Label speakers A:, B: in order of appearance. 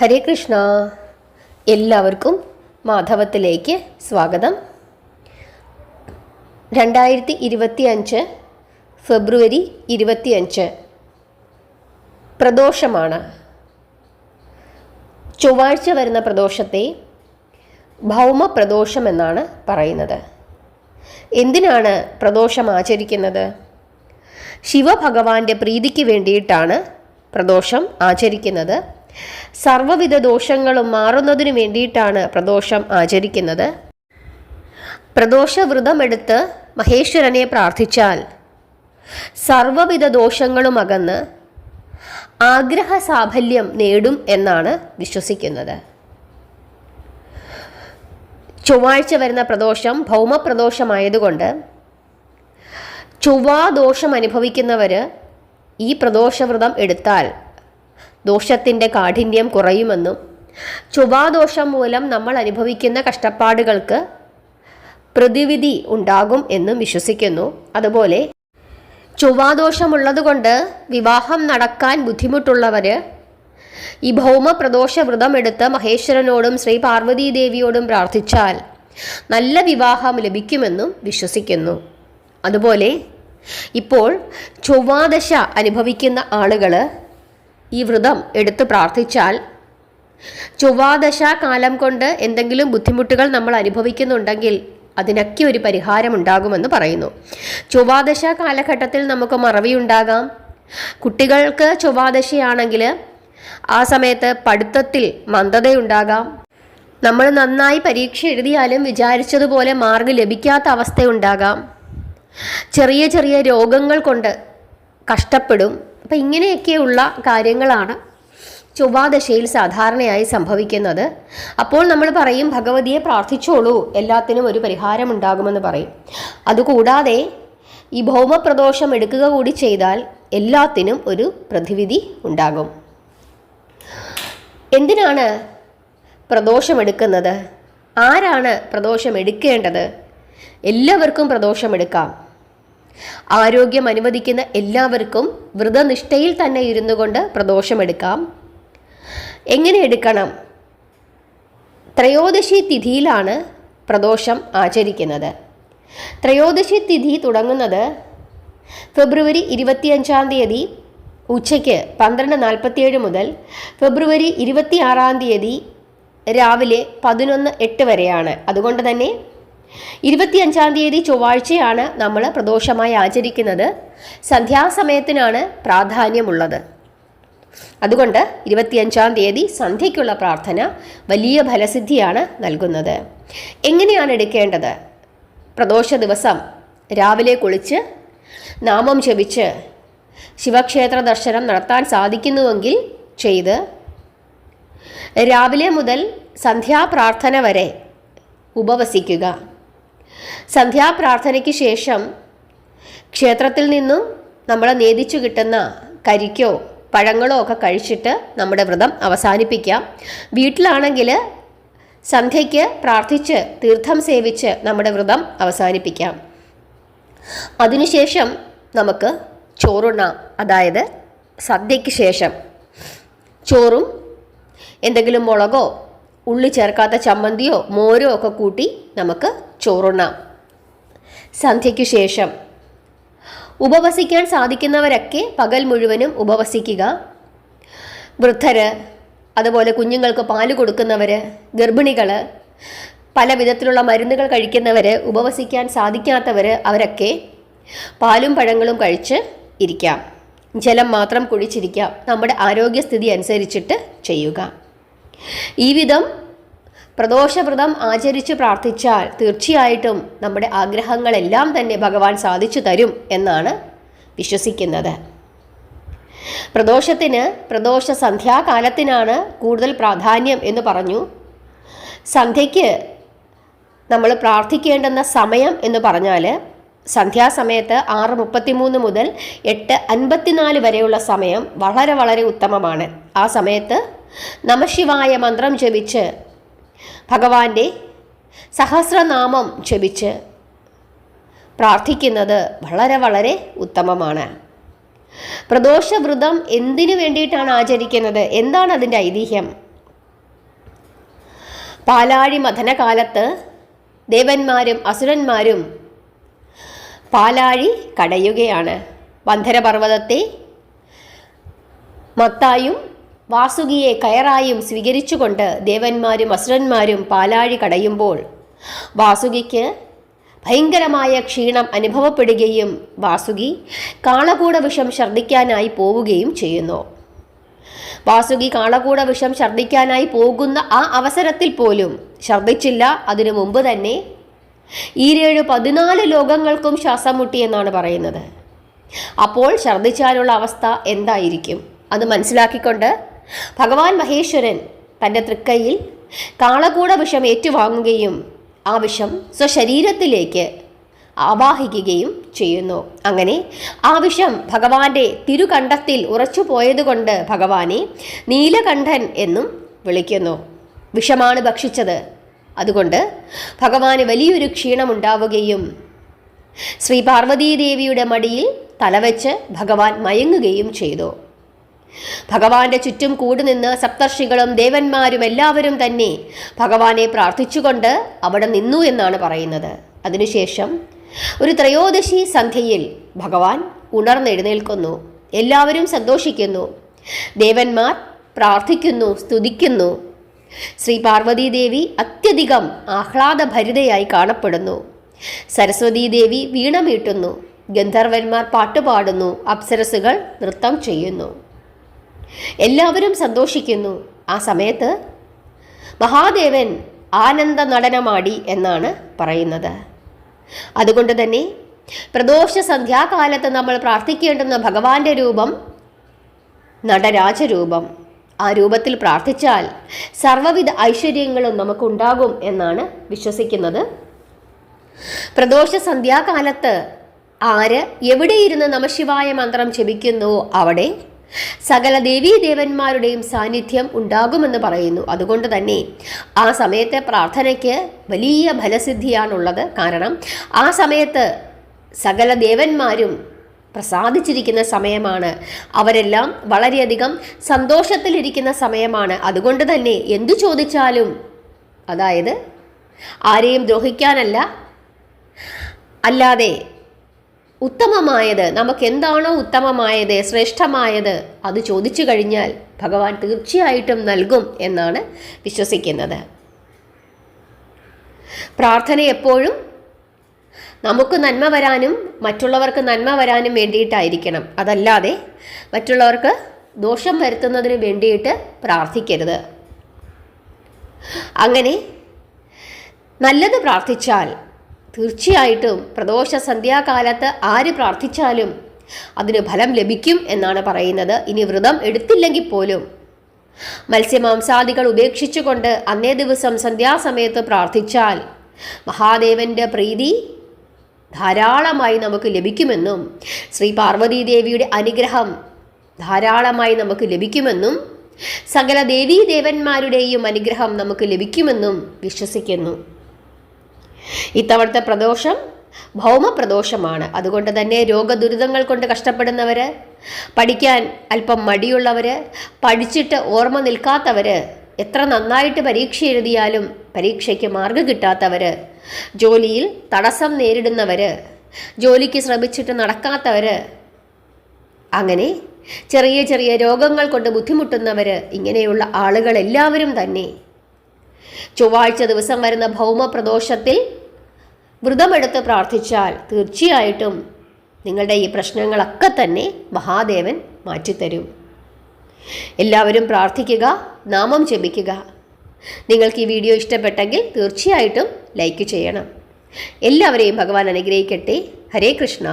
A: ഹരേ കൃഷ്ണ. എല്ലാവർക്കും മാധവത്തിലേക്ക് സ്വാഗതം. രണ്ടായിരത്തി ഇരുപത്തി അഞ്ച് ഫെബ്രുവരി ഇരുപത്തിയഞ്ച്. പ്രദോഷമാണ്. ചൊവ്വാഴ്ച വരുന്ന പ്രദോഷത്തെ ഭൗമപ്രദോഷം എന്നാണ് പറയുന്നത്. എന്തിനാണ് പ്രദോഷം ആചരിക്കുന്നത്? ശിവഭഗവാന്റെ പ്രീതിക്ക് വേണ്ടിയിട്ടാണ് പ്രദോഷം ആചരിക്കുന്നത്. സർവവിധ ദോഷങ്ങളും മാറുന്നതിനു വേണ്ടിയിട്ടാണ് പ്രദോഷം ആചരിക്കുന്നത്. പ്രദോഷ വ്രതമെടുത്ത് മഹേശ്വരനെ പ്രാർത്ഥിച്ചാൽ സർവവിധ ദോഷങ്ങളും അകന്ന് ആഗ്രഹ സാഫല്യം നേടും എന്നാണ് വിശ്വസിക്കുന്നത്. ചൊവ്വാഴ്ച വരുന്ന പ്രദോഷം ഭൗമപ്രദോഷമായതുകൊണ്ട് ചൊവ്വാദോഷം അനുഭവിക്കുന്നവർ ഈ പ്രദോഷവ്രതം എടുത്താൽ ദോഷത്തിന്റെ കാഠിന്യം കുറയുമെന്നും ചൊവ്വാദോഷം മൂലം നമ്മൾ അനുഭവിക്കുന്ന കഷ്ടപ്പാടുകൾക്ക് പ്രതിവിധി ഉണ്ടാകും എന്നും വിശ്വസിക്കുന്നു. അതുപോലെ ചൊവ്വാദോഷമുള്ളതുകൊണ്ട് വിവാഹം നടക്കാൻ ബുദ്ധിമുട്ടുള്ളവർ ഈ ഭൗമപ്രദോഷ വ്രതം എടുത്ത് മഹേശ്വരനോടും ശ്രീ പാർവതീദേവിയോടും പ്രാർത്ഥിച്ചാൽ നല്ല വിവാഹം ലഭിക്കുമെന്നും വിശ്വസിക്കുന്നു. അതുപോലെ ഇപ്പോൾ ചൊവ്വാദശ അനുഭവിക്കുന്ന ആളുകൾ ഈ വ്രതം എടുത്ത് പ്രാർത്ഥിച്ചാൽ ചൊവ്വാദശ കാലം കൊണ്ട് എന്തെങ്കിലും ബുദ്ധിമുട്ടുകൾ നമ്മൾ അനുഭവിക്കുന്നുണ്ടെങ്കിൽ അതിനൊക്കെ ഒരു പരിഹാരം ഉണ്ടാകുമെന്ന് പറയുന്നു. ചൊവ്വാദശ കാലഘട്ടത്തിൽ നമുക്ക് മറവിയുണ്ടാകാം കുട്ടികൾക്ക് ചൊവ്വാദശയാണെങ്കിൽ ആ സമയത്ത് പഠിത്തത്തിൽ മന്ദതയുണ്ടാകാം നമ്മൾ നന്നായി പരീക്ഷ എഴുതിയാലും വിചാരിച്ചതുപോലെ മാർഗ് ലഭിക്കാത്ത അവസ്ഥയുണ്ടാകാം ചെറിയ ചെറിയ രോഗങ്ങൾ കൊണ്ട് കഷ്ടപ്പെടും. അപ്പം ഇങ്ങനെയൊക്കെയുള്ള കാര്യങ്ങളാണ് ചൊവ്വാദശയിൽ സാധാരണയായി സംഭവിക്കുന്നത്. അപ്പോൾ നമ്മൾ പറയും ഭഗവതിയെ പ്രാർത്ഥിച്ചോളൂ എല്ലാത്തിനും ഒരു പരിഹാരം ഉണ്ടാകുമെന്ന് പറയും. അതുകൂടാതെ ഈ ഭൗമപ്രദോഷം എടുക്കുക കൂടി ചെയ്താൽ എല്ലാത്തിനും ഒരു പ്രതിവിധി ഉണ്ടാകും. എന്തിനാണ് പ്രദോഷമെടുക്കുന്നത് ആരാണ് പ്രദോഷം എടുക്കേണ്ടത്? എല്ലാവർക്കും പ്രദോഷം എടുക്കാം. ആരോഗ്യം അനുവദിക്കുന്ന എല്ലാവർക്കും വ്രതനിഷ്ഠയിൽ തന്നെ ഇരുന്നു കൊണ്ട് പ്രദോഷമെടുക്കാം. എങ്ങനെ എടുക്കണം? ത്രയോദശി തിഥിയിലാണ് പ്രദോഷം ആചരിക്കുന്നത്. ത്രയോദശി തിഥി തുടങ്ങുന്നത് ഫെബ്രുവരി ഇരുപത്തിയഞ്ചാം തീയതി ഉച്ചയ്ക്ക് പന്ത്രണ്ട് നാൽപ്പത്തിയേഴ് മുതൽ ഫെബ്രുവരി ഇരുപത്തിയാറാം തീയതി രാവിലെ പതിനൊന്ന് എട്ട് വരെയാണ്. അതുകൊണ്ട് തന്നെ ഇരുപത്തിയഞ്ചാം തീയതി ചൊവ്വാഴ്ചയാണ് നമ്മൾ പ്രദോഷമായി ആചരിക്കുന്നത്. സന്ധ്യാസമയത്തിനാണ് പ്രാധാന്യമുള്ളത്. അതുകൊണ്ട് ഇരുപത്തിയഞ്ചാം തീയതി സന്ധ്യയ്ക്കുള്ള പ്രാർത്ഥന വലിയ ഫലസിദ്ധിയാണ് നൽകുന്നത്. എങ്ങനെയാണ് എടുക്കേണ്ടത്? പ്രദോഷ ദിവസം രാവിലെ കുളിച്ച് നാമം ജപിച്ച് ശിവക്ഷേത്ര ദർശനം നടത്താൻ സാധിക്കുന്നുവെങ്കിൽ ചെയ്ത് രാവിലെ മുതൽ സന്ധ്യാപ്രാർത്ഥന വരെ ഉപവസിക്കുക. സന്ധ്യാപ്രാർത്ഥനയ്ക്ക് ശേഷം ക്ഷേത്രത്തിൽ നിന്നും നമ്മളെ നേദിച്ചു കിട്ടുന്ന കരിക്കോ പഴങ്ങളോ ഒക്കെ കഴിച്ചിട്ട് നമ്മുടെ വ്രതം അവസാനിപ്പിക്കാം. വീട്ടിലാണെങ്കിൽ സന്ധ്യയ്ക്ക് പ്രാർത്ഥിച്ച് തീർത്ഥം സേവിച്ച് നമ്മുടെ വ്രതം അവസാനിപ്പിക്കാം. അതിനുശേഷം നമുക്ക് ചോറുണ്ണാം. അതായത് സദ്യയ്ക്ക് ശേഷം ചോറും എന്തെങ്കിലും മുളകോ ഉള്ളി ചേർക്കാത്ത ചമ്മന്തിയോ മോരോ ഒക്കെ കൂട്ടി നമുക്ക് ചോറുണ്ണാം. സന്ധ്യയ്ക്കു ശേഷം ഉപവസിക്കാൻ സാധിക്കുന്നവരൊക്കെ പകൽ മുഴുവനും ഉപവസിക്കുക. വൃദ്ധര് അതുപോലെ കുഞ്ഞുങ്ങൾക്ക് പാൽ കൊടുക്കുന്നവർ ഗർഭിണികൾ പല വിധത്തിലുള്ള മരുന്നുകൾ കഴിക്കുന്നവർ ഉപവസിക്കാൻ സാധിക്കാത്തവർ അവരൊക്കെ പാലും പഴങ്ങളും കഴിച്ച് ഇരിക്കാം. ജലം മാത്രം കുഴിച്ചിരിക്കാം. നമ്മുടെ ആരോഗ്യസ്ഥിതി അനുസരിച്ചിട്ട് ചെയ്യുക. ഈ വിധം പ്രദോഷവ്രതം ആചരിച്ച് പ്രാർത്ഥിച്ചാൽ തീർച്ചയായിട്ടും നമ്മുടെ ആഗ്രഹങ്ങളെല്ലാം തന്നെ ഭഗവാൻ സാധിച്ചു തരും എന്നാണ് വിശ്വസിക്കുന്നത്. പ്രദോഷത്തിന് പ്രദോഷ സന്ധ്യാകാലത്തിനാണ് കൂടുതൽ പ്രാധാന്യം എന്ന് പറഞ്ഞു. സന്ധ്യയ്ക്ക് നമ്മൾ പ്രാർത്ഥിക്കേണ്ടുന്ന സമയം എന്ന് പറഞ്ഞാൽ സന്ധ്യാസമയത്ത് ആറ് മുപ്പത്തിമൂന്ന് മുതൽ എട്ട് അൻപത്തിനാല് വരെയുള്ള സമയം വളരെ വളരെ ഉത്തമമാണ്. ആ സമയത്ത് നമശിവായ മന്ത്രം ജപിച്ച് ഭഗവാന്റെ സഹസ്രനാമം ക്ഷപിച്ച് പ്രാർത്ഥിക്കുന്നത് വളരെ വളരെ ഉത്തമമാണ്. പ്രദോഷവ്രതം എന്തിനു വേണ്ടിയിട്ടാണ് ആചരിക്കുന്നത്? എന്താണ് അതിന്റെ ഐതിഹ്യം? പാലാഴി മഥനകാലത്ത് ദേവന്മാരും അസുരന്മാരും പാലാഴി കടയുകയാണ്. വന്ധരപർവതത്തെ മത്തായും വാസുകിയെ കയറായും സ്വീകരിച്ചുകൊണ്ട് ദേവന്മാരും അസുരന്മാരും പാലാഴി കടയുമ്പോൾ വാസുകിക്ക് ഭയങ്കരമായ ക്ഷീണം അനുഭവപ്പെടുകയും വാസുകി കാളകൂട വിഷം ഛർദ്ദിക്കാനായി പോവുകയും ചെയ്യുന്നു. വാസുകി കാളകൂട വിഷം ഛർദ്ദിക്കാനായി പോകുന്ന ആ അവസരത്തിൽ പോലും ഛർദ്ദിച്ചില്ല. അതിനു മുമ്പ് തന്നെ ഈരേഴ് പതിനാല് ലോകങ്ങൾക്കും ശ്വാസം മുട്ടിയെന്നാണ് പറയുന്നത്. അപ്പോൾ ഛർദ്ദിച്ചാലുള്ള അവസ്ഥ എന്തായിരിക്കും? അത് മനസ്സിലാക്കിക്കൊണ്ട് ഭഗവാൻ മഹേശ്വരൻ തന്റെ തൃക്കൈയിൽ കാളകൂട വിഷം ഏറ്റുവാങ്ങുകയും ആ വിഷം സ്വശരീരത്തിലേക്ക് ആവാഹിക്കുകയും ചെയ്യുന്നു. അങ്ങനെ ആ വിഷം ഭഗവാന്റെ തിരുകണ്ഠത്തിൽ ഉറച്ചു പോയതുകൊണ്ട് ഭഗവാനെ നീലകണ്ഠൻ എന്നും വിളിക്കുന്നു. വിഷമാണ് ഭക്ഷിച്ചത്. അതുകൊണ്ട് ഭഗവാന് വലിയൊരു ക്ഷീണമുണ്ടാവുകയും ശ്രീ പാർവതീദേവിയുടെ മടിയിൽ തലവെച്ച് ഭഗവാൻ മയങ്ങുകയും ചെയ്തു. ഭഗവാന്റെ ചുറ്റും കൂടുനിന്ന് സപ്തർഷികളും ദേവന്മാരും എല്ലാവരും തന്നെ ഭഗവാനെ പ്രാർത്ഥിച്ചുകൊണ്ട് അവിടെ നിന്നു എന്നാണ് പറയുന്നത്. അതിനുശേഷം ഒരു ത്രയോദശി സന്ധ്യയിൽ ഭഗവാൻ ഉണർന്നെഴുന്നേൽക്കുന്നു. എല്ലാവരും സന്തോഷിക്കുന്നു. ദേവന്മാർ പ്രാർത്ഥിക്കുന്നു സ്തുതിക്കുന്നു. ശ്രീ പാർവതീദേവി അത്യധികം ആഹ്ലാദഭരിതയായി കാണപ്പെടുന്നു. സരസ്വതീദേവി വീണമീട്ടുന്നു. ഗന്ധർവന്മാർ പാട്ടുപാടുന്നു അപ്സരസുകൾ നൃത്തം ചെയ്യുന്നു. എല്ലാവരും സന്തോഷിക്കുന്നു. ആ സമയത്ത് മഹാദേവൻ ആനന്ദ നടനമാടി എന്നാണ് പറയുന്നത്. അതുകൊണ്ട് തന്നെ പ്രദോഷ സന്ധ്യാകാലത്ത് നമ്മൾ പ്രാർത്ഥിക്കേണ്ടുന്ന ഭഗവാന്റെ രൂപം നടരാജരൂപം. ആ രൂപത്തിൽ പ്രാർത്ഥിച്ചാൽ സർവവിധ ഐശ്വര്യങ്ങളും നമുക്കുണ്ടാകും എന്നാണ് വിശ്വസിക്കുന്നത്. പ്രദോഷ സന്ധ്യാകാലത്ത് ആര് എവിടെയിരുന്ന് നമശിവായ മന്ത്രം ജപിക്കുന്നുവോ അവിടെ സകല ദേവീ ദേവന്മാരുടെയും സാന്നിധ്യം ഉണ്ടാകുമെന്ന് പറയുന്നു. അതുകൊണ്ട് തന്നെ ആ സമയത്തെ പ്രാർത്ഥനയ്ക്ക് വലിയ ഫലസിദ്ധിയാണുള്ളത്. കാരണം ആ സമയത്ത് സകല ദേവന്മാരും പ്രസാദിച്ചിരിക്കുന്ന സമയമാണ്. അവരെല്ലാം വളരെയധികം സന്തോഷത്തിലിരിക്കുന്ന സമയമാണ്. അതുകൊണ്ട് തന്നെ എന്തു ചോദിച്ചാലും അതായത് ആരെയും ദ്രോഹിക്കാനല്ല അല്ലാതെ ഉത്തമമായത്? നമുക്ക് എന്താണോ ഉത്തമമായത് ശ്രേഷ്ഠമായത്? അത് ചോദിച്ചു കഴിഞ്ഞാൽ ഭഗവാൻ തീർച്ചയായിട്ടും നൽകും എന്നാണ് വിശ്വസിക്കുന്നത്. പ്രാർത്ഥന എപ്പോഴും നമുക്ക് നന്മ വരാനും മറ്റുള്ളവർക്ക് നന്മ വരാനും വേണ്ടിയിട്ടായിരിക്കണം. അതല്ലാതെ മറ്റുള്ളവർക്ക് ദോഷം വരുത്തുന്നതിന് വേണ്ടിയിട്ട് പ്രാർത്ഥിക്കരുത്. അങ്ങനെ നല്ലത് പ്രാർത്ഥിച്ചാൽ തീർച്ചയായിട്ടും പ്രദോഷ സന്ധ്യാകാലത്ത് ആര് പ്രാർത്ഥിച്ചാലും അതിന് ഫലം ലഭിക്കും എന്നാണ് പറയുന്നത്. ഇനി വ്രതം എടുത്തില്ലെങ്കിൽ പോലും. മത്സ്യമാംസാദികൾ ഉപേക്ഷിച്ചുകൊണ്ട് അന്നേ ദിവസം സന്ധ്യാസമയത്ത് പ്രാർത്ഥിച്ചാൽ മഹാദേവന്റെ പ്രീതി ധാരാളമായി നമുക്ക് ലഭിക്കുമെന്നും ശ്രീ പാർവതീദേവിയുടെ അനുഗ്രഹം ധാരാളമായി നമുക്ക് ലഭിക്കുമെന്നും സകല ദേവീ ദേവന്മാരുടെയും അനുഗ്രഹം നമുക്ക് ലഭിക്കുമെന്നും വിശ്വസിക്കുന്നു. ഇത്തവണത്തെ പ്രദോഷം ഭൗമപ്രദോഷമാണ്. അതുകൊണ്ട് തന്നെ രോഗദുരിതങ്ങൾ കൊണ്ട് കഷ്ടപ്പെടുന്നവർ പഠിക്കാൻ അല്പം മടിയുള്ളവർ പഠിച്ചിട്ട് ഓർമ്മ നിൽക്കാത്തവർ എത്ര നന്നായിട്ട് പരീക്ഷ എഴുതിയാലും പരീക്ഷയ്ക്ക് മാർഗം കിട്ടാത്തവർ ജോലിയിൽ തടസ്സം നേരിടുന്നവർ ജോലിക്ക് ശ്രമിച്ചിട്ട് നടക്കാത്തവർ അങ്ങനെ ചെറിയ ചെറിയ രോഗങ്ങൾ കൊണ്ട് ബുദ്ധിമുട്ടുന്നവർ ഇങ്ങനെയുള്ള ആളുകളെല്ലാവരും തന്നെ. ചൊവ്വാഴ്ച ദിവസം വരുന്ന ഭൗമപ്രദോഷത്തിൽ വ്രതമെടുത്ത് പ്രാർത്ഥിച്ചാൽ തീർച്ചയായിട്ടും നിങ്ങളുടെ ഈ പ്രശ്നങ്ങളൊക്കെ തന്നെ മഹാദേവൻ മാറ്റിത്തരും. എല്ലാവരും പ്രാർത്ഥിക്കുക നാമം ജപിക്കുക. നിങ്ങൾക്ക് ഈ വീഡിയോ ഇഷ്ടപ്പെട്ടെങ്കിൽ തീർച്ചയായിട്ടും ലൈക്ക് ചെയ്യണം. എല്ലാവരെയും ഭഗവാൻ അനുഗ്രഹിക്കട്ടെ. ഹരേ കൃഷ്ണ.